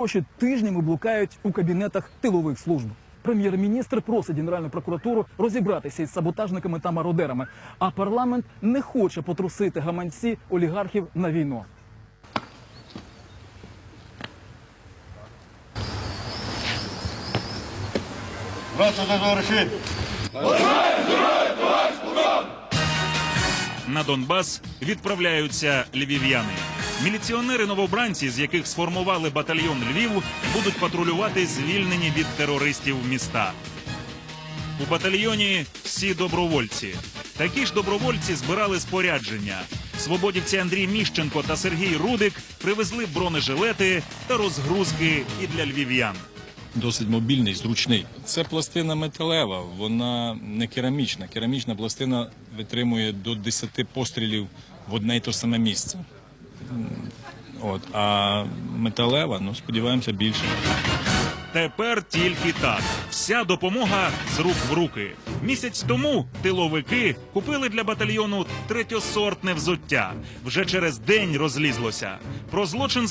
Гроші тижнями блукають у кабінетах тилових служб. Прем'єр-міністр просить Генеральну прокуратуру розібратися із саботажниками та мародерами. А парламент не хоче потрусити гаманці олігархів на війну. На Донбас відправляються львів'яни. Міліціонери-новобранці, з яких сформували батальйон Львів, будуть патрулювати звільнені від терористів міста. У батальйоні всі добровольці. Такі ж добровольці збирали спорядження. Свободівці Андрій Міщенко та Сергій Рудик привезли бронежилети та розгрузки і для львів'ян. досить мобільний, зручний. Це пластина металева, вона не керамічна. Керамічна пластина витримує до 10 пострілів в одне й то саме місце. От, а металева, ну сподіваємося, більше. Тепер тільки так. Вся допомога з рук в руки. Місяць тому тиловики купили для батальйону третьосортне взуття. Вже через день розлізлося. Про злочин